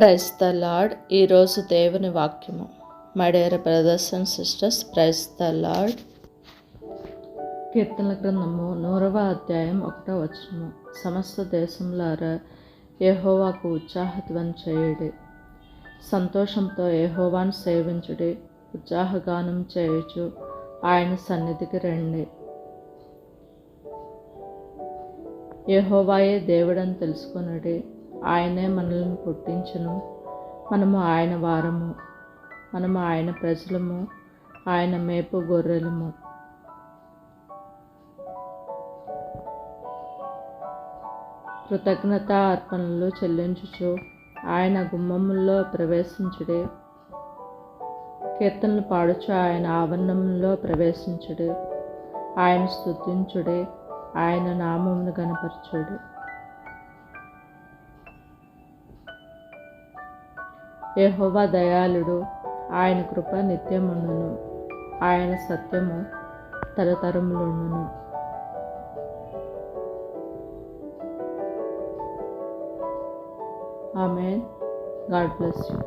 Price the lord ఈరోజు దేవుని వాక్యము. మడేర brothers and sisters praise the lord కీర్తనల గ్రంథము నూరవ అధ్యాయం ఒకటో వచనము. సమస్త దేశంలారా ఏహోవాకు ఉత్సాహధ్వని చేయుడి. సంతోషంతో ఏహోవాను సేవించుడి. ఉత్సాహగానం చేయుచు ఆయన సన్నిధికి రండి. ఏహోవాయే దేవుడని తెలుసుకొనుడి. ఆయనే మనల్ని పుట్టించును. మనము ఆయన వారము. మనము ఆయన ప్రజలము. ఆయన మేపు గొర్రెలము. కృతజ్ఞత అర్పణలు చెల్లించుచు ఆయన గుమ్మముల్లో ప్రవేశించుడే. కీర్తనలు పాడుచు ఆయన ఆవరణంలో ప్రవేశించుడే. ఆయన స్తుతించుడే. ఆయన నామమును గణపరచుడు యహోవా దయాళుడు. ఆయన కృప నిత్యముండును ఆయన సత్యము తరతరములుండును. ఆమె గాడ్ బ్లెస్ యూ.